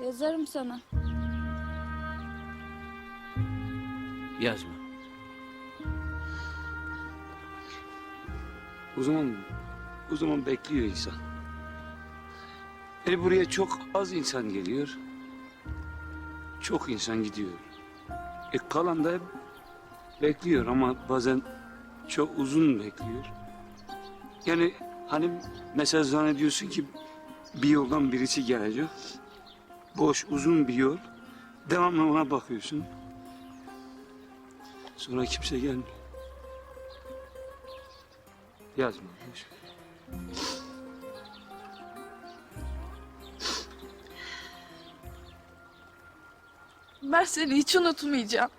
Yazarım sana. Yazma. O zaman, o zaman bekliyor insan. E buraya çok az insan geliyor. Çok insan gidiyor. E kalan da hep bekliyor ama bazen çok uzun bekliyor. Yani hani mesela zannediyorsun ki bir yoldan birisi gelecek. Boş uzun bir yol. Devamlı ona bakıyorsun. Sonra kimse gelmiyor. Yazma. boş ver. Ben seni hiç unutmayacağım.